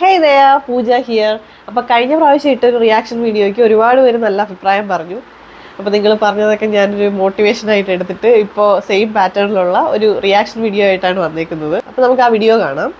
ഹേ ദയ പൂജ ഹിയർ അപ്പോൾ കഴിഞ്ഞ പ്രാവശ്യം ഇട്ടൊരു റിയാക്ഷൻ വീഡിയോയ്ക്ക് ഒരുപാട് പേര് നല്ല അഭിപ്രായം പറഞ്ഞു. അപ്പോൾ നിങ്ങൾ പറഞ്ഞതൊക്കെ ഞാനൊരു മോട്ടിവേഷനായിട്ട് എടുത്തിട്ട് ഇപ്പോൾ സെയിം പാറ്റേണിലുള്ള ഒരു റിയാക്ഷൻ വീഡിയോ ആയിട്ടാണ് വന്നേക്കുന്നത്. അപ്പോൾ നമുക്ക് ആ വീഡിയോ കാണാം.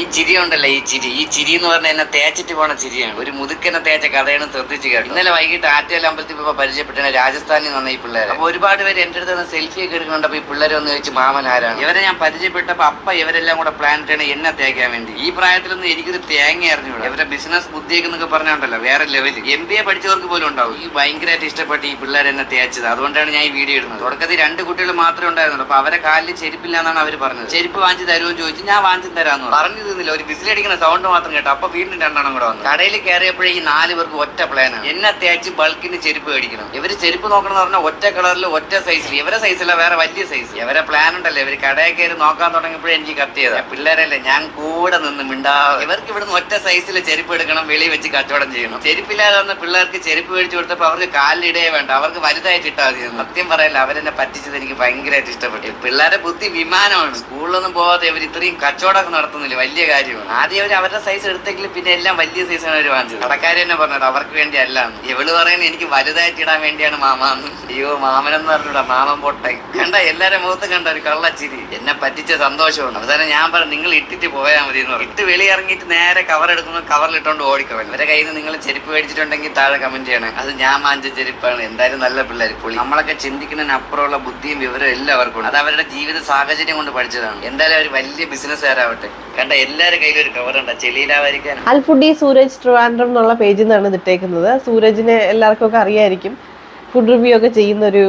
ഈ ചിരി ഉണ്ടല്ലോ ഈ ചിരി. ഈ ചിരി എന്ന് പറഞ്ഞാൽ എന്നെ തേച്ചിട്ട് പോണ ചിരിയാണ്. ഒരു മുതുക്കനെ തേച്ച കഥയാണ് ശ്രദ്ധിച്ചു കേട്ടു. ഇന്നലെ വൈകിട്ട് ആറ്റുകാല അമ്പലത്തിൽ പോയി പരിചയപ്പെട്ടാണ് രാജസ്ഥാനിൽ നിന്ന് ഈ പിള്ളേർ അപ്പൊ ഒരുപാട് പേര് എന്റെ അടുത്ത് നിന്ന് സെൽഫി ഒക്കെ എടുക്കുന്നുണ്ടപ്പോ ഈ പിള്ളേരെ ഒന്ന് ചോദിച്ചു മാമൻ ആരാണ്? ഇവരെ ഞാൻ പരിചയപ്പെട്ടപ്പോ അപ്പ ഇവരെല്ലാം കൂടെ പ്ലാൻ ചെയ്യണം എന്നെ തേക്കാൻ വേണ്ടി. ഈ പ്രായത്തിലൊന്നും എനിക്കൊരു തേങ്ങ അറിഞ്ഞൂടാ. ഇവരെ ബിസിനസ് ബുദ്ധിയൊക്കെ എന്നൊക്കെ പറഞ്ഞുണ്ടല്ലോ വേറെ ലെവൽ എം ബി എ പഠിച്ചവർക്ക് പോലും ഉണ്ടാവും. ഈ ഭയങ്കരമായിട്ട് ഇഷ്ടപ്പെട്ട് ഈ പിള്ളേർ എന്നെ തേച്ചത്. അതുകൊണ്ടാണ് ഞാൻ ഈ വീഡിയോ ഇടുന്നത്. തുടക്കത്തിൽ രണ്ട് കുട്ടികൾ മാത്രമേ ഉണ്ടായിരുന്നുള്ളൂ. അപ്പൊ അവരെ കാലിൽ ചെരുപ്പില്ല എന്നാണ് അവർ പറഞ്ഞത്. ചെരുപ്പ് വാങ്ങിച്ചു തരുമോ ചോദിച്ചു ഞാൻ വാങ്ങിച്ചു തരാന്ന് പറഞ്ഞു. പറഞ്ഞു തന്നില്ല ഒരു ബിസിലടിക്കുന്ന സൗണ്ട് മാത്രം കേട്ടോ. അപ്പൊ വീണ്ടും രണ്ടെണ്ണം കൂടെ വന്നു. കടയിൽ കയറിയപ്പോഴേ ഈ നാല് പേർക്ക് ഒറ്റ പ്ലാനാണ് എന്നെ തേച്ച് ബൾക്കിന് ചെരുപ്പ് മേടിക്കണം. ഇവർ ചെരുപ്പ് നോക്കണം പറഞ്ഞാൽ ഒറ്റ കളറിൽ ഒറ്റ സൈസിൽ ഇവരെ സൈസില്ല വേറെ വലിയ സൈസ് ഇവരെ പ്ലാൻ ഉണ്ടല്ലോ. ഇവർ കടയിൽ കയറി നോക്കാൻ തുടങ്ങിയപ്പോഴേ എനിക്ക് കത്തിയത് പിള്ളേരല്ലേ ഞാൻ കൂടെ നിന്ന് മിണ്ടാ ഇവർക്ക് ഇവിടുന്ന് ഒറ്റ സൈസിൽ ചെരുപ്പ് എടുക്കണം വെളി വെച്ച് കച്ചവടം ചെയ്യണം. ചെരുപ്പില്ലാതെ വന്ന പിള്ളേർക്ക് ചെരുപ്പ് മേടിച്ചു കൊടുത്തപ്പോ അവർക്ക് കാലിലിടേ വേണ്ട. അവർക്ക് വലുതായിട്ട് ഇട്ടാൽ മതി സത്യം പറയല്ല അവരെന്നെ പറ്റിച്ചത് എനിക്ക് ഭയങ്കരമായിട്ട് ഇഷ്ടപ്പെട്ടു. പിള്ളേരെ ബുദ്ധി വിമാനമാണ്. സ്കൂളിലൊന്നും പോവാതെ ഇവർ ഇത്രയും കച്ചവടമൊക്കെ നടത്തുന്നില്ല. വലിയ കാര്യമാണ്. ആദ്യം അവർ അവരുടെ സൈസ് എടുത്തെങ്കിലും പിന്നെ എല്ലാം വലിയ സൈസാണ് അവർ വാങ്ങിച്ചത്. കടക്കാർ തന്നെ പറഞ്ഞത് അവർക്ക് വേണ്ടി അല്ല എവൾ പറയുന്നത് എനിക്ക് വലുതായിട്ട് ഇടാൻ വേണ്ടിയാണ് മാമാന്ന് അയ്യോ മാമനെന്ന് പറഞ്ഞൂടാ. മാമൻ പൊട്ടെ. കണ്ട എല്ലാരും മുഖത്ത് കണ്ട ഒരു കള്ളച്ചിരി. എന്നെ പറ്റിച്ച സന്തോഷമാണ് അവസാനം ഞാൻ പറഞ്ഞു നിങ്ങൾ ഇട്ടിട്ട് പോയാൽ മതി എന്ന് പറഞ്ഞു. ഇട്ട് വെളി ഇറങ്ങിയിട്ട് നേരെ കവർ എടുക്കുന്നു കവറിലിട്ടോണ്ട് ഓടിക്കവൻ ഇവരെ കയ്യിൽ നിന്ന് നിങ്ങൾ ചെരുപ്പ് മേടിച്ചിട്ടുണ്ടെങ്കിൽ താഴെ കമന്റ് ചെയ്യണം. അത് ഞാൻ മാഞ്ച ചെരുപ്പാണ്. എന്തായാലും നല്ല പിള്ളേർ പുള്ളി നമ്മളൊക്കെ ചിന്തിക്കുന്നതിന് അപ്പുറമുള്ള ബുദ്ധിയും വിവരവും എല്ലാവർക്കും അത് അവരുടെ ജീവിത സാഹചര്യം കൊണ്ട് പഠിച്ചതാണ്. എന്തായാലും അവർ വലിയ ബിസിനസ്സുകാരാവട്ടെ കണ്ട അൽഫുഡി സൂരജ് ട്രിവാൻഡ്രം എന്നുള്ള പേജിൽ നിന്നാണ് ഇട്ടേക്കുന്നത്. സൂരജിനെ എല്ലാവർക്കും ഒക്കെ അറിയായിരിക്കും. ഫുഡ് റിവ്യൂ ഒക്കെ ചെയ്യുന്ന ഒരു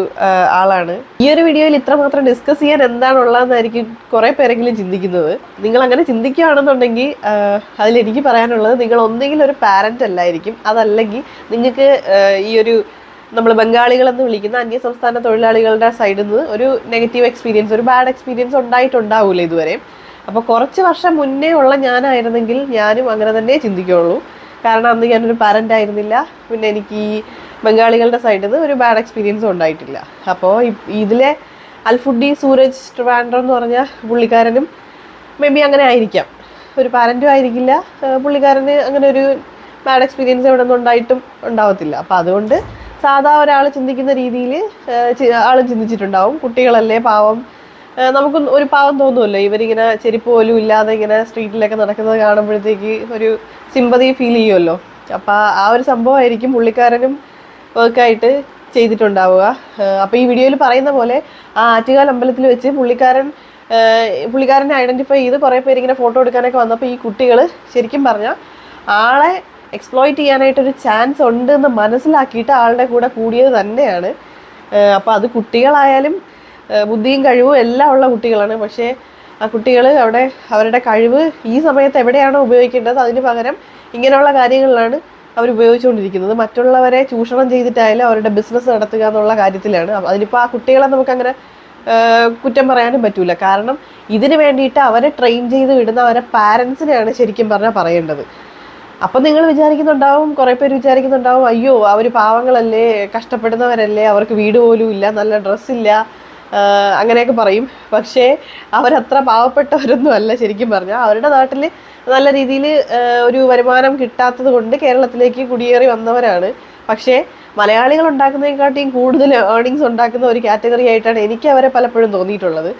ആളാണ്. ഈ ഒരു വീഡിയോയിൽ ഇത്രമാത്രം ഡിസ്കസ് ചെയ്യാൻ എന്താണുള്ളതെന്നായിരിക്കും കുറേ പേരെങ്കിലും ചിന്തിക്കുന്നത്. നിങ്ങൾ അങ്ങനെ ചിന്തിക്കുകയാണെന്നുണ്ടെങ്കിൽ അതിൽ എനിക്ക് പറയാനുള്ളത് നിങ്ങൾ ഒന്നെങ്കിലും ഒരു പാരന്റ് അല്ലായിരിക്കും. അതല്ലെങ്കിൽ നിങ്ങൾക്ക് ഈ ഒരു നമ്മൾ ബംഗാളികളെന്ന് വിളിക്കുന്ന അന്യസംസ്ഥാന തൊഴിലാളികളുടെ സൈഡിൽ നിന്ന് ഒരു നെഗറ്റീവ് എക്സ്പീരിയൻസ് ഒരു ബാഡ് എക്സ്പീരിയൻസ് ഉണ്ടായിട്ടുണ്ടാവില്ല ഇതുവരെ. അപ്പോൾ കുറച്ച് വർഷം മുന്നേ ഉള്ള ഞാനായിരുന്നെങ്കിൽ ഞാനും അങ്ങനെ തന്നെ ചിന്തിക്കുള്ളൂ. കാരണം അന്ന് ഞാനൊരു പാരന്റ് ആയിരുന്നില്ല. പിന്നെ എനിക്ക് ഈ ബംഗാളികളുടെ സൈഡിൽ നിന്ന് ഒരു ബാഡ് എക്സ്പീരിയൻസും ഉണ്ടായിട്ടില്ല. അപ്പോൾ ഇതിലെ അൽഫുഡി സൂരജ് ട്രിവാൻഡ്രം എന്ന് പറഞ്ഞ പുള്ളിക്കാരനും മേ ബി അങ്ങനെ ആയിരിക്കാം. ഒരു പാരന്റും ആയിരിക്കില്ല. പുള്ളിക്കാരന് അങ്ങനെ ഒരു ബാഡ് എക്സ്പീരിയൻസ് എവിടെ നിന്നും ഉണ്ടായിട്ടും ഉണ്ടാവത്തില്ല. അപ്പോൾ അതുകൊണ്ട് സാധാ ഒരാൾ ചിന്തിക്കുന്ന രീതിയിൽ ആൾ ചിന്തിച്ചിട്ടുണ്ടാവും. കുട്ടികളല്ലേ പാവം നമുക്ക് ഒരു പാവം തോന്നുമല്ലോ. ഇവരിങ്ങനെ ചെരുപ്പ് പോലും ഇല്ലാതെ ഇങ്ങനെ സ്ട്രീറ്റിലൊക്കെ നടക്കുന്നത് കാണുമ്പോഴത്തേക്ക് ഒരു സിമ്പതി ഫീൽ ചെയ്യുമല്ലോ. അപ്പോൾ ആ ഒരു സംഭവമായിരിക്കും പുള്ളിക്കാരനും വർക്കായിട്ട് ചെയ്തിട്ടുണ്ടാവുക. അപ്പോൾ ഈ വീഡിയോയിൽ പറയുന്ന പോലെ ആ ആറ്റുകാൽ അമ്പലത്തിൽ വെച്ച് പുള്ളിക്കാരൻ പുള്ളിക്കാരനെ ഐഡന്റിഫൈ ചെയ്ത് കുറേ പേര് ഇങ്ങനെ ഫോട്ടോ എടുക്കാനൊക്കെ വന്നപ്പോൾ ഈ കുട്ടികൾ ശരിക്കും പറഞ്ഞാൽ ആളെ എക്സ്പ്ലോയിറ്റ് ചെയ്യാനായിട്ടൊരു ചാൻസ് ഉണ്ട് എന്ന് മനസ്സിലാക്കിയിട്ട് ആളുടെ കൂടെ കൂടിയത് തന്നെയാണ്. അപ്പോൾ അത് കുട്ടികളായാലും ബുദ്ധിയും കഴിവും എല്ലാം ഉള്ള കുട്ടികളാണ്. പക്ഷേ ആ കുട്ടികൾ അവിടെ അവരുടെ കഴിവ് ഈ സമയത്ത് എവിടെയാണോ ഉപയോഗിക്കേണ്ടത് അതിന് പകരം ഇങ്ങനെയുള്ള കാര്യങ്ങളിലാണ് അവർ ഉപയോഗിച്ചുകൊണ്ടിരിക്കുന്നത്. മറ്റുള്ളവരെ ചൂഷണം ചെയ്തിട്ടായാലും അവരുടെ ബിസിനസ് നടത്തുക എന്നുള്ള കാര്യത്തിലാണ്. അതിനിപ്പോൾ ആ കുട്ടികളെ നമുക്കങ്ങനെ കുറ്റം പറയാനും പറ്റൂല. കാരണം ഇതിന് വേണ്ടിയിട്ട് അവരെ ട്രെയിൻ ചെയ്ത് വിടുന്ന അവരെ പാരൻസിനെയാണ് ശരിക്കും പറഞ്ഞാൽ പറയേണ്ടത്. അപ്പം നിങ്ങൾ വിചാരിക്കുന്നുണ്ടാവും കുറേ പേര് വിചാരിക്കുന്നുണ്ടാവും അയ്യോ അവർ പാവങ്ങളല്ലേ കഷ്ടപ്പെടുന്നവരല്ലേ അവർക്ക് വീട് പോലും ഇല്ല നല്ല ഡ്രസ്സില്ല അങ്ങനെയൊക്കെ പറയും. പക്ഷേ അവരത്ര പാവപ്പെട്ടവരൊന്നും അല്ല ശരിക്കും പറഞ്ഞാൽ അവരുടെ നാട്ടിൽ നല്ല രീതിയിൽ ഒരു വരുമാനം കിട്ടാത്തത് കൊണ്ട് കേരളത്തിലേക്ക് കുടിയേറി വന്നവരാണ്. പക്ഷേ മലയാളികൾ ഉണ്ടാക്കുന്നതിനെക്കാട്ടിയും കൂടുതൽ ഏർണിങ്സ് ഉണ്ടാക്കുന്ന ഒരു കാറ്റഗറി ആയിട്ടാണ് എനിക്ക് അവരെ പലപ്പോഴും തോന്നിയിട്ടുള്ളത്.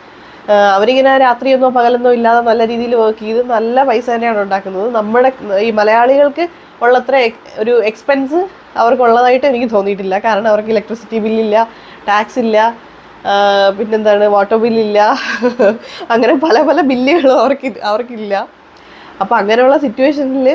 അവരിങ്ങനെ രാത്രിയൊന്നോ പകലൊന്നോ ഇല്ലാതെ നല്ല രീതിയിൽ വർക്ക് ചെയ്ത് നല്ല പൈസ തന്നെയാണ് ഉണ്ടാക്കുന്നത്. നമ്മുടെ ഈ മലയാളികൾക്ക് ഉള്ളത്ര ഒരു എക്സ്പെൻസ് അവർക്കുള്ളതായിട്ട് എനിക്ക് തോന്നിയിട്ടില്ല. കാരണം അവർക്ക് ഇലക്ട്രിസിറ്റി ബില്ലില്ല ടാക്സ് ഇല്ല പിന്നെന്താണ് വാട്ടർ ബില്ലില്ല അങ്ങനെ പല പല ബില്ലുകളും അവർക്ക് അവർക്കില്ല. അപ്പോൾ അങ്ങനെയുള്ള സിറ്റുവേഷനിൽ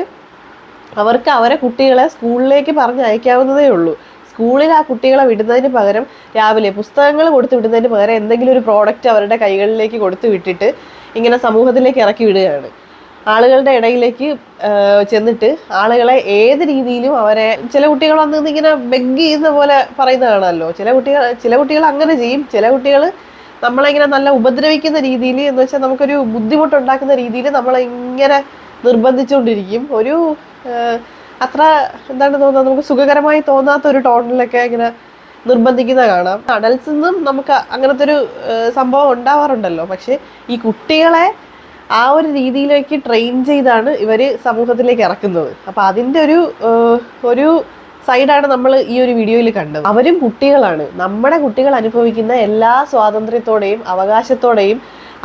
അവർക്ക് അവരെ കുട്ടികളെ സ്കൂളിലേക്ക് പറഞ്ഞ് അയക്കാവുന്നതേ ഉള്ളൂ. സ്കൂളിൽ ആ കുട്ടികളെ വിടുന്നതിന് പകരം രാവിലെ പുസ്തകങ്ങൾ കൊടുത്തു വിടുന്നതിന് പകരം എന്തെങ്കിലും ഒരു പ്രോഡക്റ്റ് അവരുടെ കൈകളിലേക്ക് കൊടുത്തു വിട്ടിട്ട് ഇങ്ങനെ സമൂഹത്തിലേക്ക് ഇറക്കി വിടുകയാണ്. ആളുകളുടെ ഇടയിലേക്ക് ചെന്നിട്ട് ആളുകളെ ഏത് രീതിയിലും അവരെ ചില കുട്ടികൾ വന്ന് ഇങ്ങനെ ബെഗ് ചെയ്യുന്ന പോലെ പറയുന്ന കാണാമല്ലോ ചില കുട്ടികൾ ചില കുട്ടികൾ അങ്ങനെ ചെയ്യും. ചില കുട്ടികൾ നമ്മളിങ്ങനെ നല്ല ഉപദ്രവിക്കുന്ന രീതിയിൽ എന്ന് വെച്ചാൽ നമുക്കൊരു ബുദ്ധിമുട്ടുണ്ടാക്കുന്ന രീതിയിൽ നമ്മളെ ഇങ്ങനെ നിർബന്ധിച്ചുകൊണ്ടിരിക്കും. ഒരു അത്ര എന്താണ് തോന്നുന്നത്? നമുക്ക് സുഖകരമായി തോന്നാത്ത ഒരു ടോണിലൊക്കെ ഇങ്ങനെ നിർബന്ധിക്കുന്ന കാണാം. അഡൽസിൽ നിന്നും നമുക്ക് അങ്ങനത്തെ ഒരു സംഭവം ഉണ്ടാവാറുണ്ടല്ലോ. പക്ഷേ ഈ കുട്ടികളെ ആ ഒരു രീതിയിലേക്ക് ട്രെയിൻ ചെയ്താണ് ഇവർ സമൂഹത്തിലേക്ക് ഇറക്കുന്നത്. അപ്പോൾ അതിന്റെ ഒരു ഒരു സൈഡാണ് നമ്മൾ ഈ ഒരു വീഡിയോയിൽ കണ്ടത്. അവരും കുട്ടികളാണ്. നമ്മുടെ കുട്ടികൾ അനുഭവിക്കുന്ന എല്ലാ സ്വാതന്ത്ര്യത്തോടെയും അവകാശത്തോടെയും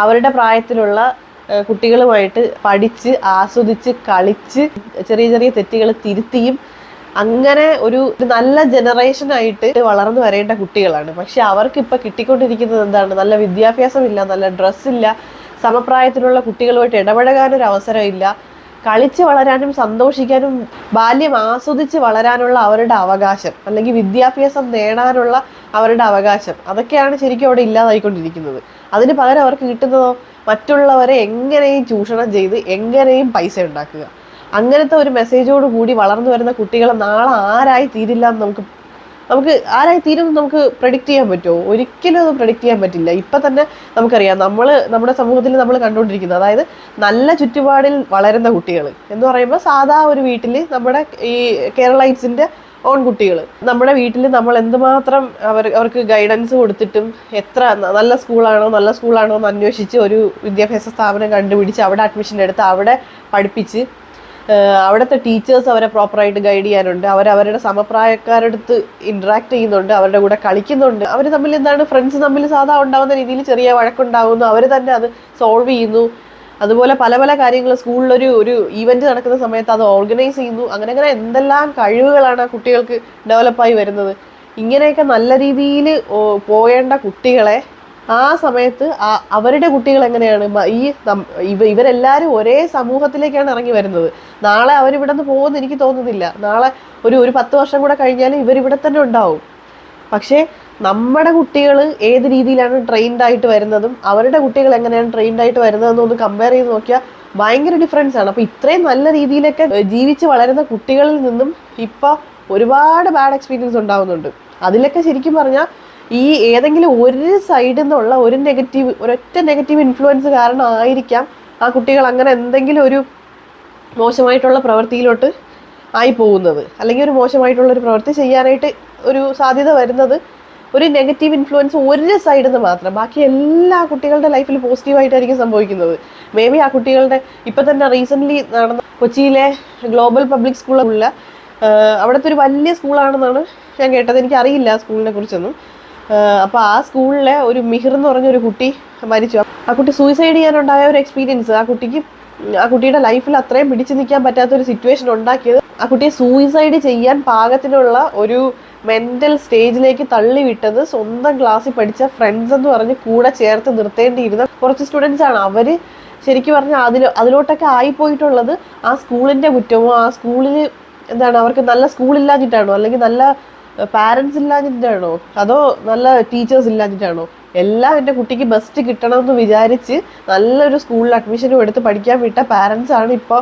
അവരുടെ പ്രായത്തിലുള്ള കുട്ടികളുമായിട്ട് പഠിച്ച് ആസ്വദിച്ച് കളിച്ച് ചെറിയ ചെറിയ തെറ്റുകൾ തിരുത്തിയും അങ്ങനെ ഒരു നല്ല ജനറേഷൻ ആയിട്ട് വളർന്നു വരേണ്ട കുട്ടികളാണ്. പക്ഷെ അവർക്ക് ഇപ്പൊ കിട്ടിക്കൊണ്ടിരിക്കുന്നത് എന്താണ്? നല്ല വിദ്യാഭ്യാസമില്ല നല്ല ഡ്രസ്സില്ല സമപ്രായത്തിലുള്ള കുട്ടികളുമായിട്ട് ഇടപഴകാനൊരു അവസരമില്ല. കളിച്ച് വളരാനും സന്തോഷിക്കാനും ബാല്യം ആസ്വദിച്ച് വളരാനുള്ള അവരുടെ അവകാശം അല്ലെങ്കിൽ വിദ്യാഭ്യാസം നേടാനുള്ള അവരുടെ അവകാശം അതൊക്കെയാണ് ശരിക്കും അവിടെ ഇല്ലാതായിക്കൊണ്ടിരിക്കുന്നത്. അതിന് പകരം അവർക്ക് കിട്ടുന്നതോ മറ്റുള്ളവരെ എങ്ങനെയും ചൂഷണം ചെയ്ത് എങ്ങനെയും പൈസ ഉണ്ടാക്കുക. അങ്ങനത്തെ ഒരു മെസ്സേജോട് കൂടി വളർന്നു വരുന്ന കുട്ടികളെ നാളെ ആരായി തീരില്ല എന്ന് നമുക്ക് നമുക്ക് ആരായി തീരും നമുക്ക് പ്രഡിക്റ്റ് ചെയ്യാൻ പറ്റുമോ? ഒരിക്കലും അത് പ്രഡിക്റ്റ് ചെയ്യാൻ പറ്റില്ല. ഇപ്പം തന്നെ നമുക്കറിയാം നമ്മൾ നമ്മുടെ സമൂഹത്തിൽ നമ്മൾ കണ്ടുകൊണ്ടിരിക്കുന്നത് അതായത് നല്ല ചുറ്റുപാടിൽ വളരുന്ന കുട്ടികൾ എന്ന് പറയുമ്പോൾ സാധാ ഒരു വീട്ടിൽ നമ്മുടെ ഈ കേരളൈറ്റ്സിന്റെ ഓൺ കുട്ടികൾ നമ്മുടെ വീട്ടിൽ നമ്മൾ എന്തുമാത്രം അവർ അവർക്ക് ഗൈഡൻസ് കൊടുത്തിട്ടും എത്ര നല്ല സ്കൂളാണോ നല്ല സ്കൂളാണോ എന്ന് അന്വേഷിച്ച് ഒരു വിദ്യാഭ്യാസ സ്ഥാപനം കണ്ടുപിടിച്ച് അവിടെ അഡ്മിഷൻ എടുത്ത് അവിടെ പഠിപ്പിച്ച് അവിടുത്തെ ടീച്ചേഴ്സ് അവരെ പ്രോപ്പറായിട്ട് ഗൈഡ് ചെയ്യാനുണ്ട്. അവർ അവരുടെ സമപ്രായക്കാരടുത്ത് ഇന്ററാക്ട് ചെയ്യുന്നുണ്ട്. അവരുടെ കൂടെ കളിക്കുന്നുണ്ട്. അവർ തമ്മിൽ എന്താണ് ഫ്രണ്ട്സ് തമ്മിൽ സാധാ ഉണ്ടാവുന്ന രീതിയിൽ ചെറിയ വഴക്കുണ്ടാവുന്നു. അവർ തന്നെ അത് സോൾവ് ചെയ്യുന്നു. അതുപോലെ പല പല കാര്യങ്ങൾ സ്കൂളിലൊരു ഒരു ഈവന്റ് നടക്കുന്ന സമയത്ത് അത് ഓർഗനൈസ് ചെയ്യുന്നു. അങ്ങനെ അങ്ങനെ എന്തെല്ലാം കഴിവുകളാണ് ആ കുട്ടികൾക്ക് ഡെവലപ്പായി വരുന്നത്. ഇങ്ങനെയൊക്കെ നല്ല രീതിയിൽ പോയേണ്ട കുട്ടികളെ ആ സമയത്ത് അവരുടെ കുട്ടികൾ എങ്ങനെയാണ് ഈ ഇവ ഇവരെല്ലാവരും ഒരേ സമൂഹത്തിലേക്കാണ് ഇറങ്ങി വരുന്നത്. നാളെ അവരിവിടെ നിന്ന് പോകുമെന്ന് എനിക്ക് തോന്നുന്നില്ല. നാളെ ഒരു ഒരു പത്ത് വർഷം കൂടെ കഴിഞ്ഞാലും ഇവരിവിടെ തന്നെ ഉണ്ടാവും. പക്ഷേ നമ്മുടെ കുട്ടികൾ ഏത് രീതിയിലാണ് ട്രെയിൻഡ് ആയിട്ട് വരുന്നതും അവരുടെ കുട്ടികൾ എങ്ങനെയാണ് ട്രെയിൻഡ് ആയിട്ട് വരുന്നതെന്ന് ഒന്ന് കമ്പയർ ചെയ്ത് നോക്കിയാൽ ഭയങ്കര ഡിഫറൻസ് ആണ്. അപ്പോൾ ഇത്രയും നല്ല രീതിയിലൊക്കെ ജീവിച്ച് വളരുന്ന കുട്ടികളിൽ നിന്നും ഇപ്പോൾ ഒരുപാട് ബാഡ് എക്സ്പീരിയൻസ് ഉണ്ടാവുന്നുണ്ട്. അതിലൊക്കെ ശരിക്കും പറഞ്ഞാൽ ഈ ഏതെങ്കിലും ഒരു സൈഡിൽ നിന്നുള്ള ഒരു നെഗറ്റീവ് ഒരൊറ്റ നെഗറ്റീവ് ഇൻഫ്ലുവൻസ് കാരണം ആയിരിക്കാം ആ കുട്ടികൾ അങ്ങനെ എന്തെങ്കിലും ഒരു മോശമായിട്ടുള്ള പ്രവൃത്തിയിലോട്ട് ആയി പോകുന്നത്. അല്ലെങ്കിൽ ഒരു മോശമായിട്ടുള്ള ഒരു പ്രവൃത്തി ചെയ്യാനായിട്ട് ഒരു സാധ്യത വരുന്നത് ഒരു നെഗറ്റീവ് ഇൻഫ്ലുവൻസ് ഒരു സൈഡിൽ നിന്ന് മാത്രം. ബാക്കി എല്ലാ കുട്ടികളുടെ ലൈഫിൽ പോസിറ്റീവായിട്ടായിരിക്കും സംഭവിക്കുന്നത്. മേ ബി ആ കുട്ടികളുടെ ഇപ്പം തന്നെ റീസെന്റ്ലി നടന്ന കൊച്ചിയിലെ ഗ്ലോബൽ പബ്ലിക് സ്കൂളുള്ള അവിടുത്തെ ഒരു വലിയ സ്കൂളാണെന്നാണ് ഞാൻ കേട്ടത്. എനിക്കറിയില്ല സ്കൂളിനെ കുറിച്ചൊന്നും. അപ്പോൾ ആ സ്കൂളിലെ ഒരു മിഹിർ എന്ന് പറഞ്ഞൊരു കുട്ടി മരിച്ചു. ആ കുട്ടി സൂയിസൈഡ് ചെയ്യാനുണ്ടായ ഒരു എക്സ്പീരിയൻസ് ആ കുട്ടിക്ക് ആ കുട്ടിയുടെ ലൈഫിൽ അത്രയും പിടിച്ചു നിൽക്കാൻ പറ്റാത്ത ഒരു സിറ്റുവേഷൻ ഉണ്ടാക്കിയത്. ആ കുട്ടിയെ സൂയിസൈഡ് ചെയ്യാൻ പാകത്തിനുള്ള ഒരു മെന്റൽ സ്റ്റേജിലേക്ക് തള്ളി തള്ളിവിട്ടത് സ്വന്തം ക്ലാസ്സിൽ പഠിച്ച ഫ്രണ്ട്സ് എന്ന് പറഞ്ഞ് കൂടെ ചേർത്ത് നിർത്തേണ്ടിയിരുന്ന കുറച്ച് സ്റ്റുഡൻസ് ആണ്. അവർ ശരിക്കും പറഞ്ഞാൽ അതിൽ അതിലോട്ടൊക്കെ ആയിപ്പോയിട്ടുള്ളത് ആ സ്കൂളിന്റെ കുറ്റമോ ആ സ്കൂളിൽ എന്താണ് അവർക്ക് നല്ല സ്കൂളില്ലാഞ്ഞിട്ടാണോ അല്ലെങ്കിൽ നല്ല പാരൻസ് ഇല്ലാഞ്ഞിട്ടാണോ? അതോ നല്ല ടീച്ചേഴ്സ് ഇല്ലാഞ്ഞിട്ടാണോ? എല്ലാം എന്റെ കുട്ടിക്ക് ബെസ്റ്റ് കിട്ടണമെന്ന് വിചാരിച്ച് നല്ലൊരു സ്കൂളിൽ അഡ്മിഷനും എടുത്ത് പഠിക്കാൻ വിട്ട പാരൻസ് ആണ് ഇപ്പോൾ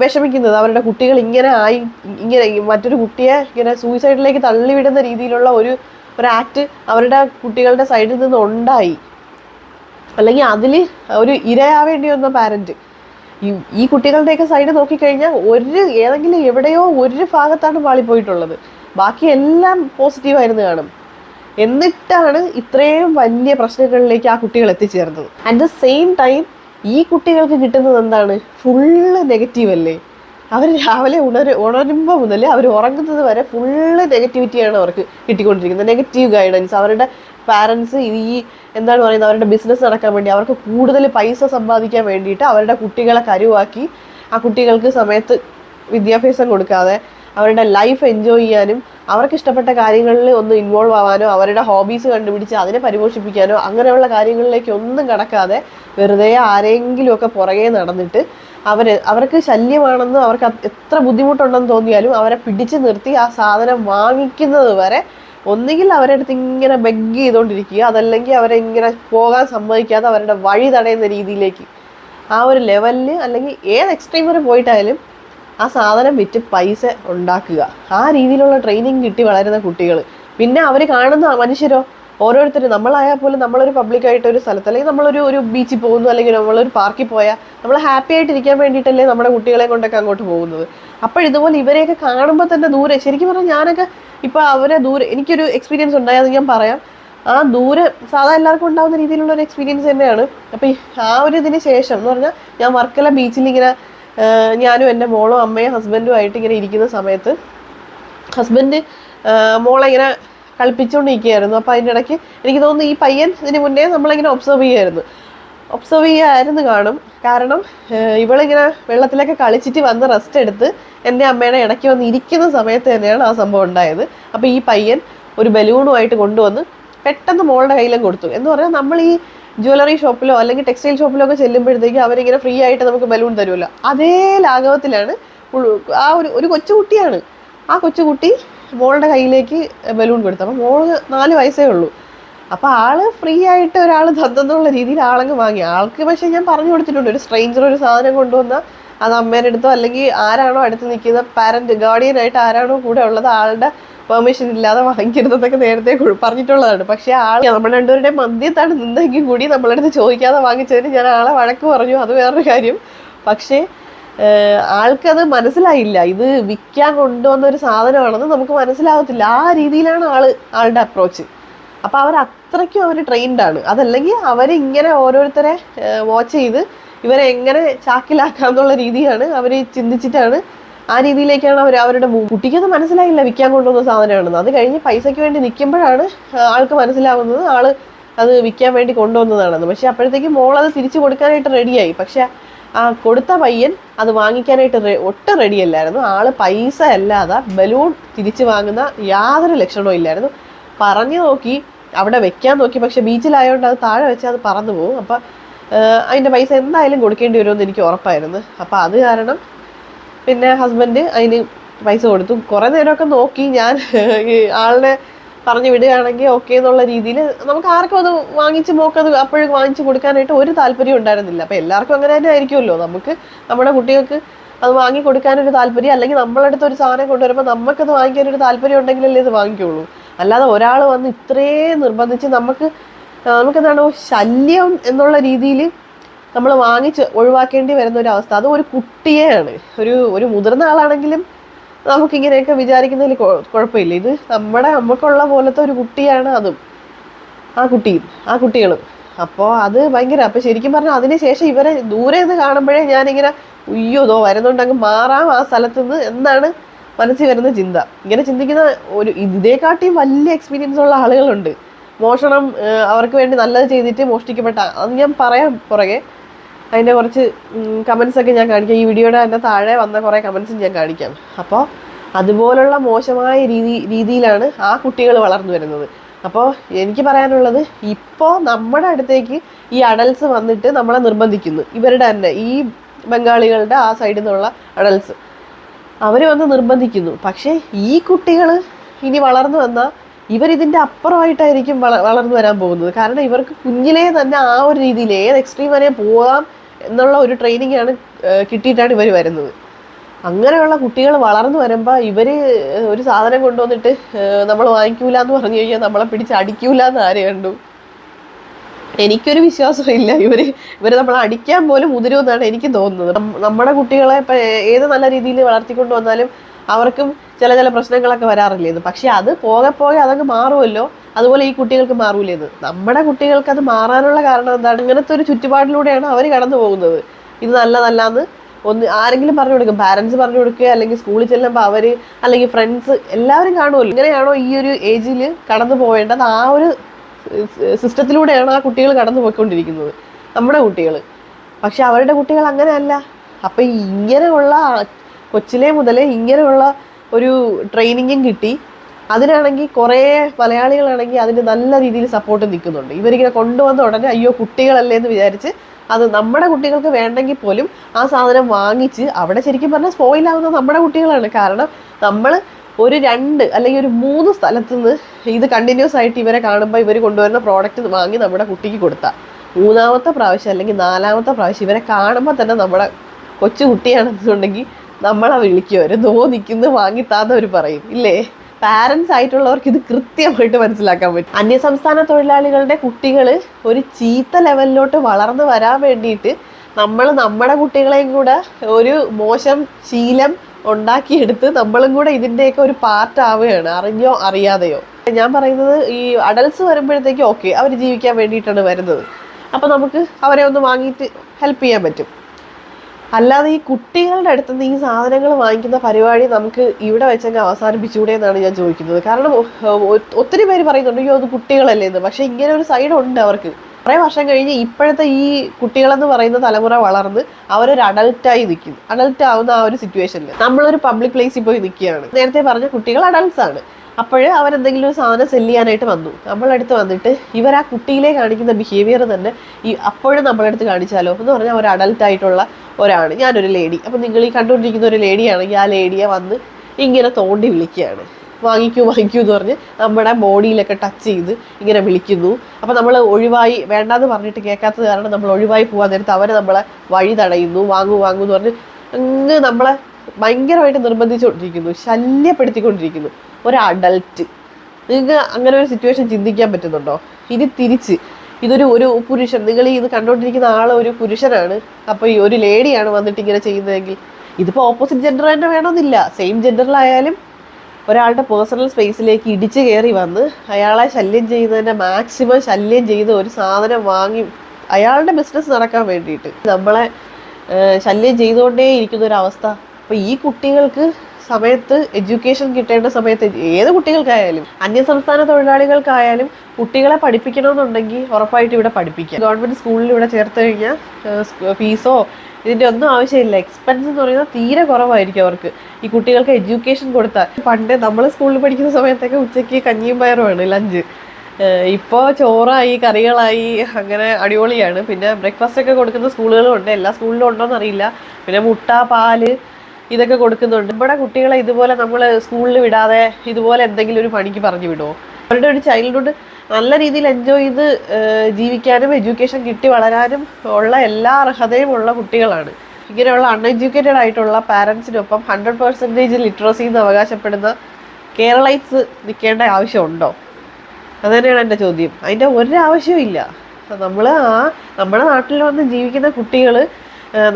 വിഷമിക്കുന്നത്. അവരുടെ കുട്ടികൾ ഇങ്ങനെ ആയി ഇങ്ങനെ മറ്റൊരു കുട്ടിയെ ഇങ്ങനെ സൂയിസൈഡിലേക്ക് തള്ളിവിടുന്ന രീതിയിലുള്ള ഒരു ഒരു ആക്ട് അവരുടെ കുട്ടികളുടെ സൈഡിൽ നിന്ന് ഉണ്ടായി. അല്ലെങ്കിൽ അതിൽ ഒരു ഇരയാവേണ്ടി വന്ന പാരന്റ് ഈ ഈ കുട്ടികളുടെയൊക്കെ സൈഡ് നോക്കിക്കഴിഞ്ഞാൽ ഒരു ഏതെങ്കിലും എവിടെയോ ഒരു ഭാഗത്താണ് പാളിപ്പോയിട്ടുള്ളത് ബാക്കി എല്ലാം പോസിറ്റീവായിരുന്നു കാണും. എന്നിട്ടാണ് ഇത്രയും വലിയ പ്രശ്നങ്ങളിലേക്ക് ആ കുട്ടികൾ എത്തിച്ചേർന്നത്. അറ്റ് ദ സെയിം ടൈം ഈ കുട്ടികൾക്ക് കിട്ടുന്നത് എന്താണ്? ഫുള്ള് നെഗറ്റീവ് അല്ലേ? അവർ രാവിലെ ഉണര് ഉണരുമ്പോൾ മുതൽ അവർ ഉറങ്ങുന്നത് വരെ ഫുള്ള് നെഗറ്റിവിറ്റിയാണ് അവർക്ക് കിട്ടിക്കൊണ്ടിരിക്കുന്നത്. നെഗറ്റീവ് ഗൈഡൻസ് അവരുടെ പാരൻസ് ഈ എന്താണ് പറയുന്നത്? അവരുടെ ബിസിനസ് നടക്കാൻ വേണ്ടി അവർക്ക് കൂടുതൽ പൈസ സമ്പാദിക്കാൻ വേണ്ടിയിട്ട് അവരുടെ കുട്ടികളെ കരുവാക്കി ആ കുട്ടികൾക്ക് സമയത്ത് വിദ്യാഭ്യാസം കൊടുക്കാതെ അവരുടെ ലൈഫ് എൻജോയ് ചെയ്യാനും അവർക്ക് ഇഷ്ടപ്പെട്ട കാര്യങ്ങളിൽ ഒന്ന് ഇൻവോൾവ് ആവാനോ അവരുടെ ഹോബീസ് കണ്ടുപിടിച്ച് അതിനെ പരിപോഷിപ്പിക്കാനോ അങ്ങനെയുള്ള കാര്യങ്ങളിലേക്ക് ഒന്നും കടക്കാതെ വെറുതെ ആരെങ്കിലുമൊക്കെ പുറകെ നടന്നിട്ട് അവർ അവർക്ക് ശല്യമാണെന്ന് അവർക്ക് എത്ര ബുദ്ധിമുട്ടുണ്ടെന്ന് തോന്നിയാലും അവരെ പിടിച്ചു നിർത്തി ആ സാധനം വാങ്ങിക്കുന്നത് വരെ ഒന്നുകിൽ അവരുടെ അടുത്ത് ഇങ്ങനെ ബെഗ് ചെയ്തുകൊണ്ടിരിക്കുക അതല്ലെങ്കിൽ അവരെ ഇങ്ങനെ പോകാൻ സമ്മതിക്കാതെ അവരുടെ വഴി തടയുന്ന രീതിയിലേക്ക്. ആ ഒരു ലെവലിൽ അല്ലെങ്കിൽ ഏത് എക്സ്ട്രീം വരെ പോയിട്ടായാലും ആ സാധനം വിറ്റ് പൈസ ഉണ്ടാക്കുക. ആ രീതിയിലുള്ള ട്രെയിനിങ് കിട്ടി വളരുന്ന കുട്ടികൾ. പിന്നെ അവർ കാണുന്ന മനുഷ്യരോ? ഓരോരുത്തരും. നമ്മളായാൽ പോലും നമ്മളൊരു പബ്ലിക്കായിട്ട് ഒരു സ്ഥലത്ത് അല്ലെങ്കിൽ നമ്മളൊരു ഒരു ബീച്ചിൽ പോകുന്നു അല്ലെങ്കിൽ നമ്മളൊരു പാർക്കിൽ പോയാൽ നമ്മൾ ഹാപ്പി ആയിട്ട് ഇരിക്കാൻ വേണ്ടിയിട്ടല്ലേ നമ്മുടെ കുട്ടികളെ കൊണ്ടൊക്കെ അങ്ങോട്ട് പോകുന്നത്. അപ്പോൾ ഇതുപോലെ ഇവരെയൊക്കെ കാണുമ്പോൾ തന്നെ ദൂരെ ശരിക്കും പറഞ്ഞാൽ ഞാനൊക്കെ ഇപ്പോൾ അവരെ ദൂരെ എനിക്കൊരു എക്സ്പീരിയൻസ് ഉണ്ടായത് ഞാൻ പറയാം. ആ ദൂരെ സാധാ എല്ലാവർക്കും ഉണ്ടാകുന്ന രീതിയിലുള്ള ഒരു എക്സ്പീരിയൻസ് തന്നെയാണ്. അപ്പോൾ ആ ഒരു ഇതിന് ശേഷം എന്ന് പറഞ്ഞാൽ ഞാൻ വർക്കല ബീച്ചിൽ ഇങ്ങനെ ഞാനും എന്റെ മോളും അമ്മയും ഹസ്ബൻഡും ആയിട്ട് ഇങ്ങനെ ഇരിക്കുന്ന സമയത്ത് ഹസ്ബൻഡ് മോളെ ഇങ്ങനെ കളിപ്പിച്ചുകൊണ്ടിരിക്കുകയായിരുന്നു അപ്പോൾ അതിന്റെ ഇടയ്ക്ക് എനിക്ക് തോന്നുന്നു ഈ പയ്യൻ ഇതിന് മുന്നേ നമ്മളിങ്ങനെ ഒബ്സർവ് ചെയ്യുമായിരുന്നു ഒബ്സർവ് ചെയ്യായിരുന്നു കാണും. കാരണം ഇവളിങ്ങനെ വെള്ളത്തിലൊക്കെ കളിച്ചിട്ട് വന്ന് റെസ്റ്റ് എടുത്ത് എന്റെ അമ്മയുടെ ഇടയ്ക്ക് വന്ന് ഇരിക്കുന്ന സമയത്ത് തന്നെയാണ് ആ സംഭവം ഉണ്ടായത്. അപ്പോൾ ഈ പയ്യൻ ഒരു ബലൂണുമായിട്ട് കൊണ്ടുവന്ന് പെട്ടെന്ന് മോളുടെ കയ്യിലും കൊടുത്തു. എന്ന് പറഞ്ഞാൽ നമ്മൾ ഈ ജ്വല്ലറി ഷോപ്പിലോ അല്ലെങ്കിൽ ടെക്സ്റ്റൈൽ ഷോപ്പിലോ ഒക്കെ ചെല്ലുമ്പോഴത്തേക്ക് അവരിങ്ങനെ ഫ്രീ ആയിട്ട് നമുക്ക് ബലൂൺ തരുമല്ലോ. അതേ ലാഘവത്തിലാണ് ആ ഒരു ഒരു കൊച്ചുകുട്ടിയാണ്. ആ കൊച്ചുകുട്ടി മോളുടെ കയ്യിലേക്ക് ബലൂൺ കൊടുത്തു. അപ്പം മോൾ നാല് വയസ്സേ ഉള്ളൂ. അപ്പൊ ആൾ ഫ്രീ ആയിട്ട് ഒരാൾ തന്നെന്നുള്ള രീതിയിൽ ആളങ്ങ് വാങ്ങി. ആൾക്ക് പക്ഷെ ഞാൻ പറഞ്ഞു കൊടുത്തിട്ടുണ്ട് ഒരു സ്ട്രെയിഞ്ചർ ഒരു സാധനം കൊണ്ടുവന്ന അത് അമ്മേന്റെ അടുത്തോ അല്ലെങ്കിൽ ആരാണോ അടുത്ത് നിൽക്കുന്ന പാരന്റ് ഗാർഡിയൻ ആയിട്ട് ആരാണോ കൂടെ ഉള്ളത് ആളുടെ പെർമിഷൻ ഇല്ലാതെ വാങ്ങിക്കരുതെന്നൊക്കെ നേരത്തെ പറഞ്ഞിട്ടുള്ളതാണ്. പക്ഷേ ആൾ നമ്മൾ രണ്ടുപേരുടെ മദ്യത്താണ് നിന്നെങ്കിൽ കൂടി നമ്മളടുത്ത് ചോദിക്കാതെ വാങ്ങിച്ചതിന് ഞാൻ ആളെ വഴക്ക് പറഞ്ഞു. അത് വേറൊരു കാര്യം. പക്ഷേ ആൾക്കത് മനസ്സിലായില്ല. ഇത് വിൽക്കാൻ കൊണ്ടുവന്ന ഒരു സാധനമാണെന്ന് നമുക്ക് മനസ്സിലാവത്തില്ല. ആ രീതിയിലാണ് ആൾ ആളുടെ അപ്രോച്ച് അപ്പൊ അവർ അത്രയ്ക്കും അവർ ട്രെയിൻഡ് ആണ്. അതല്ലെങ്കിൽ അവരിങ്ങനെ ഓരോരുത്തരെ വാച്ച് ചെയ്ത് ഇവരെ എങ്ങനെ ചാക്കിലാക്കാന്നുള്ള രീതിയാണ് അവർ ചിന്തിച്ചിട്ടാണ് ആ രീതിയിലേക്കാണ് അവർ അവരുടെ. കുട്ടിക്കത് മനസ്സിലായില്ല വിൽക്കാൻ കൊണ്ടുവന്ന സാധനമാണെന്ന്. അത് കഴിഞ്ഞ് പൈസയ്ക്ക് വേണ്ടി നിൽക്കുമ്പോഴാണ് ആൾക്ക് മനസ്സിലാവുന്നത് ആൾ അത് വിൽക്കാൻ വേണ്ടി കൊണ്ടുവന്നതാണെന്ന്. പക്ഷെ അപ്പോഴത്തേക്ക് മോൾ അത് തിരിച്ചു കൊടുക്കാനായിട്ട് റെഡിയായി. പക്ഷെ ആ കൊടുത്ത പയ്യൻ അത് വാങ്ങിക്കാനായിട്ട് ഒട്ടും റെഡിയല്ലായിരുന്നു. ആൾ പൈസ അല്ലാതെ ബലൂൺ തിരിച്ചു വാങ്ങുന്ന യാതൊരു ലക്ഷണവും ഇല്ലായിരുന്നു. പറഞ്ഞു നോക്കി അവിടെ വെക്കാൻ നോക്കി. പക്ഷെ ബീച്ചിലായതുകൊണ്ട് അത് താഴെ വെച്ച് അത് പറന്നു പോകും. അപ്പം അതിന്റെ പൈസ എന്തായാലും കൊടുക്കേണ്ടി വരുമെന്ന് എനിക്ക് ഉറപ്പായിരുന്നു. അപ്പം അത് കാരണം പിന്നെ ഹസ്ബൻഡ് അതിന് പൈസ കൊടുത്തു. കുറേ നേരമൊക്കെ നോക്കി. ഞാൻ ഈ ആളിനെ പറഞ്ഞു വിടുകയാണെങ്കിൽ ഓക്കെ എന്നുള്ള രീതിയിൽ നമുക്ക് ആർക്കും അത് വാങ്ങിച്ച് മോക്കത് അപ്പോഴും വാങ്ങിച്ച് കൊടുക്കാനായിട്ട് ഒരു താല്പര്യം ഉണ്ടായിരുന്നില്ല. അപ്പം എല്ലാവർക്കും അങ്ങനെ തന്നെ ആയിരിക്കുമല്ലോ. നമുക്ക് നമ്മുടെ കുട്ടികൾക്ക് അത് വാങ്ങി കൊടുക്കാനൊരു താല്പര്യം അല്ലെങ്കിൽ നമ്മളടുത്ത് ഒരു സാധനം കൊണ്ടുവരുമ്പോൾ നമുക്കത് വാങ്ങിക്കാനൊരു താല്പര്യം ഉണ്ടെങ്കിലല്ലേ ഇത് വാങ്ങിക്കുള്ളൂ അല്ലാതെ ഒരാൾ വന്ന് ഇത്രയും നിർബന്ധിച്ച് നമുക്ക് നമുക്കെന്താണ് ശല്യം എന്നുള്ള രീതിയിൽ നമ്മൾ വാങ്ങിച്ച് ഒഴിവാക്കേണ്ടി വരുന്ന ഒരു അവസ്ഥ അത് ഒരു കുട്ടിയെയാണ്. ഒരു ഒരു മുതിർന്ന ആളാണെങ്കിലും നമുക്കിങ്ങനെയൊക്കെ വിചാരിക്കുന്നതിൽ കുഴപ്പമില്ല. ഇത് നമ്മുടെ നമുക്കുള്ള പോലത്തെ ഒരു കുട്ടിയാണ് അതും. ആ കുട്ടിയും ആ കുട്ടികളും. അപ്പോൾ അത് ഭയങ്കര അപ്പോൾ ശരിക്കും പറഞ്ഞാൽ അതിന് ശേഷം ഇവരെ ദൂരെ നിന്ന് കാണുമ്പോഴേ ഞാനിങ്ങനെ ഉയ്യോ ദോ വരുന്നുണ്ട് അങ്ങ് മാറാം ആ സ്ഥലത്ത് നിന്ന് എന്നാണ് മനസ്സിൽ വരുന്ന ചിന്ത. ഇങ്ങനെ ചിന്തിക്കുന്ന ഒരു ഇതേക്കാട്ടിയും വലിയ എക്സ്പീരിയൻസ് ഉള്ള ആളുകളുണ്ട്. മോഷണം അവർക്ക് വേണ്ടി നല്ലത് ചെയ്തിട്ട് മോഷ്ടിക്കപ്പെട്ട അത് ഞാൻ പറയാം പുറകെ. അതിന്റെ കുറച്ച് കമൻസ് ഒക്കെ ഞാൻ കാണിക്കാം. ഈ വീഡിയോയുടെ തന്നെ താഴെ വന്ന കുറേ കമൻസും ഞാൻ കാണിക്കാം. അപ്പോൾ അതുപോലുള്ള മോശമായ രീതി രീതിയിലാണ് ആ കുട്ടികൾ വളർന്നു വരുന്നത്. അപ്പോൾ എനിക്ക് പറയാനുള്ളത് ഇപ്പോൾ നമ്മുടെ അടുത്തേക്ക് ഈ അഡൽസ് വന്നിട്ട് നമ്മളെ നിർബന്ധിക്കുന്നു. ഇവരുടെ തന്നെ ഈ ബംഗാളികളുടെ ആ സൈഡിൽ നിന്നുള്ള അഡൽസ് അവർ വന്ന് നിർബന്ധിക്കുന്നു. പക്ഷേ ഈ കുട്ടികൾ ഇനി വളർന്നു വന്നാൽ ഇവരിതിന്റെ അപ്പുറമായിട്ടായിരിക്കും വള വളർന്നു വരാൻ പോകുന്നത്. കാരണം ഇവർക്ക് കുഞ്ഞിലേ തന്നെ ആ ഒരു രീതിയിൽ ഏത് എക്സ്ട്രീം വരെ പോകാം എന്നുള്ള ഒരു ട്രെയിനിങ് ആണ് കിട്ടിയിട്ടാണ് ഇവർ വരുന്നത്. അങ്ങനെയുള്ള കുട്ടികൾ വളർന്നു വരുമ്പോൾ ഇവർ ഒരു സാധനം കൊണ്ടുവന്നിട്ട് നമ്മൾ വാങ്ങിക്കൂല എന്ന് പറഞ്ഞു കഴിഞ്ഞാൽ നമ്മളെ പിടിച്ച് അടിക്കൂല എന്ന് ആരെ കണ്ടു? എനിക്കൊരു വിശ്വാസമില്ല ഇവർ ഇവർ നമ്മളെ അടിക്കാൻ പോലും മുതിരുമെന്നാണ് എനിക്ക് തോന്നുന്നത്. നമ്മുടെ കുട്ടികളെ ഇപ്പം ഏത് നല്ല രീതിയിൽ വളർത്തിക്കൊണ്ട് വന്നാലും അവർക്കും ചില ചില പ്രശ്നങ്ങളൊക്കെ വരാറില്ലായിരുന്നു പക്ഷേ അത് പോകെ പോകെ അതങ്ങ് മാറുമല്ലോ. അതുപോലെ ഈ കുട്ടികൾക്ക് മാറൂലേന്ന് നമ്മുടെ കുട്ടികൾക്ക് അത് മാറാനുള്ള കാരണം എന്താണ്? ഇങ്ങനത്തെ ഒരു ചുറ്റുപാടിലൂടെയാണ് അവർ കടന്നു പോകുന്നത്. ഇത് നല്ലതല്ലാന്ന് ഒന്ന് ആരെങ്കിലും പറഞ്ഞു കൊടുക്കും. പാരൻസ് പറഞ്ഞു കൊടുക്കുക അല്ലെങ്കിൽ സ്കൂളിൽ ചെല്ലുമ്പോൾ അവർ അല്ലെങ്കിൽ ഫ്രണ്ട്സ് എല്ലാവരും കാണുമല്ലോ. ഇങ്ങനെയാണോ ഈ ഒരു ഏജിൽ കടന്നു പോവേണ്ടത്? ആ ഒരു സിസ്റ്റത്തിലൂടെയാണ് ആ കുട്ടികൾ കടന്നു പോയിക്കൊണ്ടിരിക്കുന്നത്. നമ്മുടെ കുട്ടികൾ. പക്ഷെ അവരുടെ കുട്ടികൾ അങ്ങനെയല്ല. അപ്പം ഇങ്ങനെയുള്ള കൊച്ചിലെ മുതലേ ഇങ്ങനെയുള്ള ഒരു ട്രെയിനിങ്ങും കിട്ടി. അതിനാണെങ്കിൽ കുറേ മലയാളികളാണെങ്കിൽ അതിന് നല്ല രീതിയിൽ സപ്പോർട്ട് നിൽക്കുന്നുണ്ട്. ഇവരിങ്ങനെ കൊണ്ടുവന്ന ഉടനെ അയ്യോ കുട്ടികളല്ലേ എന്ന് വിചാരിച്ച് അത് നമ്മുടെ കുട്ടികൾക്ക് വേണ്ടെങ്കിൽ പോലും ആ സാധനം വാങ്ങിച്ച് അവിടെ ശരിക്കും പറഞ്ഞാൽ സ്പോയിലാവുന്നത് നമ്മുടെ കുട്ടികളാണ്. കാരണം നമ്മൾ ഒരു രണ്ട് അല്ലെങ്കിൽ ഒരു മൂന്ന് സ്ഥലത്ത് നിന്ന് ഇത് കണ്ടിന്യൂസ് ആയിട്ട് ഇവരെ കാണുമ്പോൾ ഇവർ കൊണ്ടുവരുന്ന പ്രോഡക്റ്റ് വാങ്ങി നമ്മുടെ കുട്ടിക്ക് കൊടുത്താൽ മൂന്നാമത്തെ പ്രാവശ്യം അല്ലെങ്കിൽ നാലാമത്തെ പ്രാവശ്യം ഇവരെ കാണുമ്പോൾ തന്നെ നമ്മുടെ കൊച്ചു കുട്ടിയാണെന്നുണ്ടെങ്കിൽ നമ്മളെ വിളിക്കുക. അവർ നോ നിൽക്കുന്നു വാങ്ങിത്താന്നവർ പറയും. ഇല്ലേ? പാരൻസ് ആയിട്ടുള്ളവർക്ക് ഇത് കൃത്യമായിട്ട് മനസ്സിലാക്കാൻ പറ്റും. അന്യസംസ്ഥാന തൊഴിലാളികളുടെ കുട്ടികൾ ഒരു ചീത്ത ലെവലിലോട്ട് വളർന്നു വരാൻ വേണ്ടിയിട്ട് നമ്മൾ നമ്മുടെ കുട്ടികളെയും കൂടെ ഒരു മോശം ശീലം ഉണ്ടാക്കിയെടുത്ത് നമ്മളും കൂടെ ഇതിന്റെയൊക്കെ ഒരു പാർട്ട് ആവുകയാണ്. അറിഞ്ഞോ അറിയാതെയോ? ഞാൻ പറയുന്നത് ഈ അഡൽസ് വരുമ്പോഴത്തേക്ക് ഓക്കെ അവർ ജീവിക്കാൻ വേണ്ടിയിട്ടാണ് വരുന്നത്. അപ്പോൾ നമുക്ക് അവരെ ഒന്ന് വാങ്ങിയിട്ട് ഹെൽപ്പ് ചെയ്യാൻ പറ്റും. അല്ലാതെ ഈ കുട്ടികളുടെ അടുത്ത് നിന്ന് ഈ സാധനങ്ങൾ വാങ്ങിക്കുന്ന പരിപാടി നമുക്ക് ഇവിടെ വെച്ചങ്ങ് അവസാനിപ്പിച്ചുകൂടെ എന്നാണ് ഞാൻ ചോദിക്കുന്നത്. കാരണം ഒത്തിരി പേര് പറയുന്നുണ്ട് അയ്യോ അത് കുട്ടികളല്ലേ എന്ന്. പക്ഷെ ഇങ്ങനെ ഒരു സൈഡ് ഉണ്ട് അവർക്ക്. കുറേ വർഷം കഴിഞ്ഞ് ഇപ്പോഴത്തെ ഈ കുട്ടികളെന്ന് പറയുന്ന തലമുറ വളർന്ന് അവരൊരു അഡൽട്ടായി നിൽക്കും അഡൽട്ട് ആവുന്ന ആ ഒരു സിറ്റുവേഷനിൽ നമ്മളൊരു പബ്ലിക് പ്ലേസിൽ പോയി നിൽക്കുകയാണ്. നേരത്തെ പറഞ്ഞ കുട്ടികൾ അഡൽട്സ് ആണ്. അപ്പോൾ അവരെന്തെങ്കിലും ഒരു സാധനം സെല്ല് ചെയ്യാനായിട്ട് വന്നു. നമ്മളടുത്ത് വന്നിട്ട് ഇവർ ആ കുട്ടിയിലെ കാണിക്കുന്ന ബിഹേവിയർ തന്നെ ഈ അപ്പോഴും നമ്മളടുത്ത് കാണിച്ചാലോ എന്ന് പറഞ്ഞാൽ ഒരു അഡൽട്ടായിട്ടുള്ള ഒരാണ് ഞാനൊരു ലേഡി അപ്പോൾ നിങ്ങൾ ഈ കണ്ടുകൊണ്ടിരിക്കുന്ന ഒരു ലേഡിയാണെങ്കിൽ ആ ലേഡിയെ വന്ന് ഇങ്ങനെ തോണ്ടി വിളിക്കുകയാണ്. വാങ്ങിക്കൂ വാങ്ങിക്കൂ എന്ന് പറഞ്ഞ് നമ്മുടെ ബോഡിയിലൊക്കെ ടച്ച് ചെയ്ത് ഇങ്ങനെ വിളിക്കുന്നു. അപ്പോൾ നമ്മൾ ഒഴിവായി വേണ്ടാന്ന് പറഞ്ഞിട്ട് കേൾക്കാത്തത് കാരണം നമ്മൾ ഒഴിവായി പോകാൻ നേരത്ത് അവർ നമ്മളെ വഴി തടയുന്നു വാങ്ങൂ വാങ്ങൂ എന്ന് പറഞ്ഞ് അങ്ങ് നമ്മളെ ഭയങ്കരമായിട്ട് നിർബന്ധിച്ചുകൊണ്ടിരിക്കുന്നു ശല്യപ്പെടുത്തിക്കൊണ്ടിരിക്കുന്നു. ഒരു അഡൾട്ട് നിങ്ങൾക്ക് അങ്ങനെ ഒരു സിറ്റുവേഷൻ ചിന്തിക്കാൻ പറ്റുന്നുണ്ടോ? ഇനി തിരിച്ച്. ഇതൊരു ഒരു പുരുഷൻ. നിങ്ങൾ ഇത് കണ്ടുകൊണ്ടിരിക്കുന്ന ആൾ ഒരു പുരുഷനാണ്. അപ്പോൾ ഈ ഒരു ലേഡിയാണ് വന്നിട്ട് ഇങ്ങനെ ചെയ്യുന്നതെങ്കിൽ ഇതിപ്പോ ഓപ്പോസിറ്റ് ജെൻഡർ തന്നെ വേണമെന്നില്ല. സെയിം ജെൻഡറിലായാലും ഒരാളുടെ പേഴ്സണൽ സ്പേസിലേക്ക് ഇടിച്ചു കയറി വന്ന് അയാളെ ശല്യം ചെയ്യുന്നതിന്റെ മാക്സിമം ശല്യം ചെയ്ത് ഒരു സാധനം വാങ്ങി അയാളുടെ ബിസിനസ് നടക്കാൻ വേണ്ടിയിട്ട്. നമ്മളെ ശല്യം ചെയ്തുകൊണ്ടേ ഇരിക്കുന്ന ഒരു അവസ്ഥ. അപ്പോൾ ഈ കുട്ടികൾക്ക് സമയത്ത് എഡ്യൂക്കേഷൻ കിട്ടേണ്ട സമയത്ത് ഏത് കുട്ടികൾക്കായാലും അന്യസംസ്ഥാന തൊഴിലാളികൾക്കായാലും കുട്ടികളെ പഠിപ്പിക്കണമെന്നുണ്ടെങ്കിൽ ഉറപ്പായിട്ട് ഇവിടെ പഠിപ്പിക്കാം. ഗവൺമെന്റ് സ്കൂളിൽ ഇവിടെ ചേർത്ത് കഴിഞ്ഞാൽ ഫീസോ ഇതിന്റെ ഒന്നും ആവശ്യമില്ല. എക്സ്പെൻസ് എന്ന് പറയുന്നത് തീരെ കുറവായിരിക്കും അവർക്ക്. ഈ കുട്ടികൾക്ക് എഡ്യൂക്കേഷൻ കൊടുത്താൽ. പണ്ട് നമ്മൾ സ്കൂളിൽ പഠിക്കുന്ന സമയത്തൊക്കെ ഉച്ചയ്ക്ക് കഞ്ഞിയും പയറുമാണ് ലഞ്ച് ഇപ്പോൾ ചോറായി കറികളായി അങ്ങനെ അടിപൊളിയാണ്. പിന്നെ ബ്രേക്ക്ഫാസ്റ്റ് ഒക്കെ കൊടുക്കുന്ന സ്കൂളുകളും ഉണ്ട്. എല്ലാ സ്കൂളിലും ഉണ്ടോയെന്നറിയില്ല പിന്നെ മുട്ട പാൽ ഇതൊക്കെ കൊടുക്കുന്നുണ്ട്. നമ്മുടെ കുട്ടികളെ ഇതുപോലെ നമ്മൾ സ്കൂളിൽ വിടാതെ ഇതുപോലെ എന്തെങ്കിലും ഒരു പണിക്ക് പറഞ്ഞു വിടുമോ അവരുടെ ഒരു ചൈൽഡ്ഹുഡ് നല്ല രീതിയിൽ എൻജോയ് ചെയ്ത് ജീവിക്കാനും എഡ്യൂക്കേഷൻ കിട്ടി വളരാനും ഉള്ള എല്ലാ അർഹതയും ഉള്ള കുട്ടികളാണ്. ഇങ്ങനെയുള്ള അൺഎഡ്യൂക്കേറ്റഡ് ആയിട്ടുള്ള പാരൻസിനൊപ്പം ഹൺഡ്രഡ് പെർസെന്റേജ് ലിറ്ററസി എന്ന് അവകാശപ്പെടുന്ന കേരളൈറ്റ്സ് നിൽക്കേണ്ട ആവശ്യമുണ്ടോ? അത് തന്നെയാണ് എന്റെ ചോദ്യം. അതിന്റെ ഒരാവശ്യവും ഇല്ല. നമ്മൾ ആ നമ്മുടെ നാട്ടിൽ വന്ന് ജീവിക്കുന്ന കുട്ടികൾ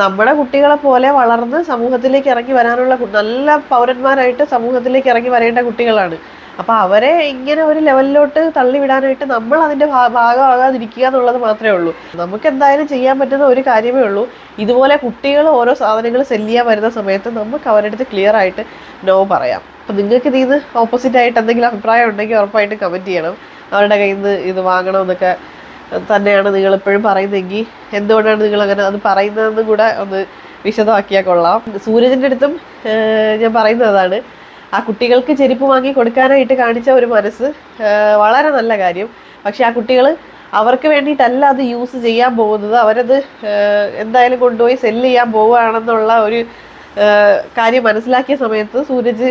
നമ്മുടെ കുട്ടികളെ പോലെ വളർന്ന് സമൂഹത്തിലേക്ക് ഇറങ്ങി വരാനുള്ള നല്ല പൗരന്മാരായിട്ട് സമൂഹത്തിലേക്ക് ഇറങ്ങി വരേണ്ട കുട്ടികളാണ്. അപ്പോൾ അവരെ ഇങ്ങനെ ഒരു ലെവലിലോട്ട് തള്ളിവിടാനായിട്ട് നമ്മൾ അതിന്റെ ഭാഗമാകാതിരിക്കുക എന്നുള്ളത് മാത്രമേ ഉള്ളൂ. നമുക്ക് എന്തായാലും ചെയ്യാൻ പറ്റുന്ന ഒരു കാര്യമേ ഉള്ളൂ. ഇതുപോലെ കുട്ടികൾ ഓരോ സാധനങ്ങൾ സെല്ല് ചെയ്യാൻ വരുന്ന സമയത്ത് നമുക്ക് അവരുടെ അടുത്ത് ക്ലിയർ ആയിട്ട് നോ പറയാം. അപ്പോൾ നിങ്ങൾക്ക് ഇതിൽ ഓപ്പോസിറ്റ് ആയിട്ട് എന്തെങ്കിലും അഭിപ്രായം ഉണ്ടെങ്കിൽ ഉറപ്പായിട്ടും കമന്റ് ചെയ്യണം. അവരുടെ കയ്യിൽ നിന്ന് ഇത് വാങ്ങണമെന്നൊക്കെ തന്നെയാണ് നിങ്ങൾ എപ്പോഴും പറയുന്നതെങ്കിൽ എന്തുകൊണ്ടാണ് നിങ്ങൾ അങ്ങനെ അത് പറയുന്നതെന്ന് കൂടെ ഒന്ന് വിശദമാക്കിയാൽ കൊള്ളാം. സൂരജിന്റെ അടുത്തും ഞാൻ പറയുന്നതാണ് ആ കുട്ടികൾക്ക് ചെരുപ്പ് വാങ്ങി കൊടുക്കാനായിട്ട് കാണിച്ച ഒരു മനസ്സ് വളരെ നല്ല കാര്യം. പക്ഷേ ആ കുട്ടികൾ അവർക്ക് വേണ്ടിയിട്ടല്ല അത് യൂസ് ചെയ്യാൻ പോകുന്നത്. അവരത് എന്തായാലും കൊണ്ടുപോയി സെല്ല് ചെയ്യാൻ പോവുകയാണെന്നുള്ള ഒരു കാര്യം മനസ്സിലാക്കിയ സമയത്ത് സൂരജ്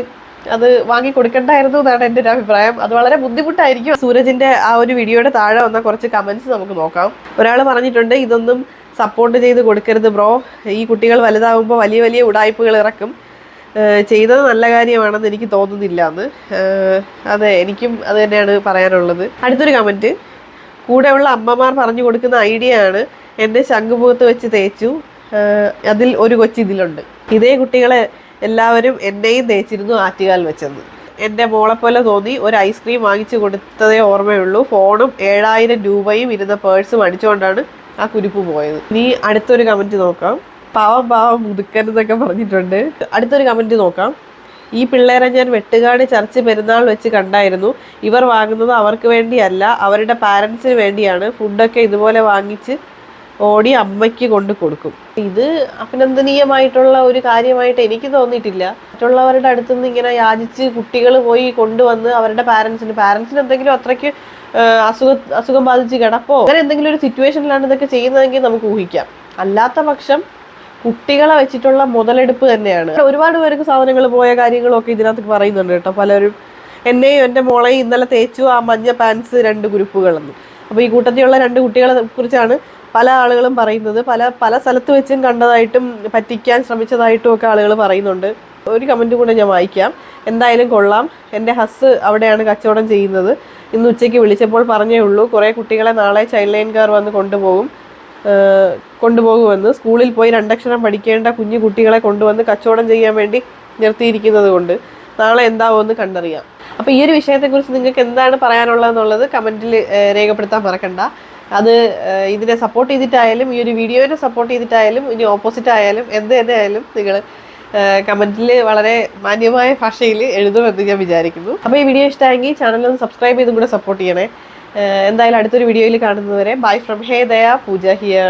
അത് വാങ്ങി കൊടുക്കണ്ടായിരുന്നു എന്നാണ് എന്റെ ഒരു അഭിപ്രായം. അത് വളരെ ബുദ്ധിമുട്ടായിരിക്കും. സൂരജിന്റെ ആ ഒരു വീഡിയോയുടെ താഴെ വന്ന കുറച്ച് കമന്റ്സ് നമുക്ക് നോക്കാം. ഒരാൾ പറഞ്ഞിട്ടുണ്ട് ഇതൊന്നും സപ്പോർട്ട് ചെയ്ത് കൊടുക്കരുത് ബ്രോ ഈ കുട്ടികൾ വലുതാവുമ്പോൾ വലിയ വലിയ ഉടായ്പകൾ ഇറക്കും. ചെയ്തത് നല്ല കാര്യമാണെന്ന് എനിക്ക് തോന്നുന്നില്ല എന്ന്. അതെ എനിക്കും അത് തന്നെയാണ് പറയാനുള്ളത്. അടുത്തൊരു കമന്റ് കൂടെയുള്ള അമ്മമാർ പറഞ്ഞു കൊടുക്കുന്ന ഐഡിയ ആണ് എന്റെ ശംഖുമുഖത്ത് വെച്ച് തേച്ചു. അതിൽ ഒരു കൊച്ചിതിലുണ്ട് ഇതേ കുട്ടികളെ എല്ലാവരും എന്നെയും തേച്ചിരുന്നു ആറ്റുകാൽ വെച്ചെന്ന്. എന്റെ മോളെ പോലെ തോന്നി ഒരു ഐസ്ക്രീം വാങ്ങിച്ചു കൊടുത്തതേ ഓർമ്മയുള്ളൂ. ഫോണും ഏഴായിരം രൂപയും ഇരുന്ന പേഴ്സും അടിച്ചുകൊണ്ടാണ് ആ കുരിപ്പ് പോയത്. ഇനി അടുത്തൊരു കമന്റ് നോക്കാം. പാവം പാവം മുതുക്കൻ എന്നൊക്കെ പറഞ്ഞിട്ടുണ്ട്. അടുത്തൊരു കമന്റ് നോക്കാം. ഈ പിള്ളേരെ ഞാൻ വെട്ടുകാട് ചർച്ച് പെരുന്നാൾ വെച്ച് കണ്ടായിരുന്നു. ഇവർ വാങ്ങുന്നത് അവർക്ക് വേണ്ടിയല്ല അവരുടെ പാരൻസിന് വേണ്ടിയാണ്. ഫുഡൊക്കെ ഇതുപോലെ വാങ്ങിച്ച് ഓടി അമ്മയ്ക്ക് കൊണ്ട് കൊടുക്കും. ഇത് അഭിനന്ദനീയമായിട്ടുള്ള ഒരു കാര്യമായിട്ട് എനിക്ക് തോന്നിയിട്ടില്ല. മറ്റുള്ളവരുടെ അടുത്തുനിന്ന് ഇങ്ങനെ യാചിച്ച് കുട്ടികൾ പോയി കൊണ്ടുവന്ന് അവരുടെ പാരൻസിന് പാരൻസിന് എന്തെങ്കിലും അത്രയ്ക്ക് അസുഖ അസുഖം ബാധിച്ച് കിടപ്പോ അങ്ങനെ എന്തെങ്കിലും ഒരു സിറ്റുവേഷനിലാണ് ഇതൊക്കെ ചെയ്യുന്നതെങ്കിൽ നമുക്ക് ഊഹിക്കാം. അല്ലാത്ത പക്ഷം കുട്ടികളെ വെച്ചിട്ടുള്ള മുതലെടുപ്പ് തന്നെയാണ്. ഒരുപാട് പേർക്ക് സാധനങ്ങൾ പോയ കാര്യങ്ങളൊക്കെ ഇതിനകത്ത് പറയുന്നുണ്ട് കേട്ടോ. പലരും എന്നെയും എന്റെ മോളെയും ഇന്നലെ തേച്ചു ആ മഞ്ഞ പാൻസ് രണ്ട് ഗ്രൂപ്പുകളെന്ന്. അപ്പോൾ ഈ കൂട്ടത്തിലുള്ള രണ്ട് കുട്ടികളെ കുറിച്ചാണ് പല ആളുകളും പറയുന്നത് പല പല സ്ഥലത്ത് വെച്ചും കണ്ടതായിട്ടും പറ്റിക്കാൻ ശ്രമിച്ചതായിട്ടും ഒക്കെ ആളുകൾ പറയുന്നുണ്ട്. ഒരു കമന്റ് കൂടെ ഞാൻ വായിക്കാം. എന്തായാലും കൊള്ളാം. എന്റെ ഹസ് അവിടെയാണ് കച്ചവടം ചെയ്യുന്നത്. ഇന്ന് ഉച്ചയ്ക്ക് വിളിച്ചപ്പോൾ പറഞ്ഞേ ഉള്ളൂ കുറേ കുട്ടികളെ നാളെ ചൈൽഡ് ലൈൻകാർ വന്ന് കൊണ്ടുപോകും കൊണ്ടുപോകുമെന്ന്. സ്കൂളിൽ പോയി രണ്ടക്ഷരം പഠിക്കേണ്ട കുഞ്ഞു കുട്ടികളെ കൊണ്ടുവന്ന് കച്ചവടം ചെയ്യാൻ വേണ്ടി നിർത്തിയിരിക്കുന്നത് കൊണ്ട് നാളെ എന്താവുമെന്ന് കണ്ടറിയാം. അപ്പോൾ ഈ ഒരു വിഷയത്തെക്കുറിച്ച് നിങ്ങൾക്ക് എന്താണ് പറയാനുള്ളതെന്നുള്ളത് കമന്റിൽ രേഖപ്പെടുത്താൻ മറക്കണ്ട. അത് ഇതിനെ സപ്പോർട്ട് ചെയ്തിട്ടായാലും ഈ ഒരു വീഡിയോനെ സപ്പോർട്ട് ചെയ്തിട്ടായാലും ഇനി ഓപ്പോസിറ്റ് ആയാലും എന്ത് തന്നെ ആയാലും നിങ്ങൾ കമന്റിൽ വളരെ മാന്യമായ ഭാഷയിൽ എഴുതുമെന്ന് ഞാൻ വിചാരിക്കുന്നു. അപ്പോൾ ഈ വീഡിയോ ഇഷ്ടമായെങ്കിൽ ചാനലൊന്ന് സബ്സ്ക്രൈബ് ചെയ്തും കൂടെ സപ്പോർട്ട് ചെയ്യണേ. എന്തായാലും അടുത്തൊരു വീഡിയോയിൽ കാണുന്നതുവരെ ബൈ ഫ്രം ഹേ ദയ പൂജ ഹിയർ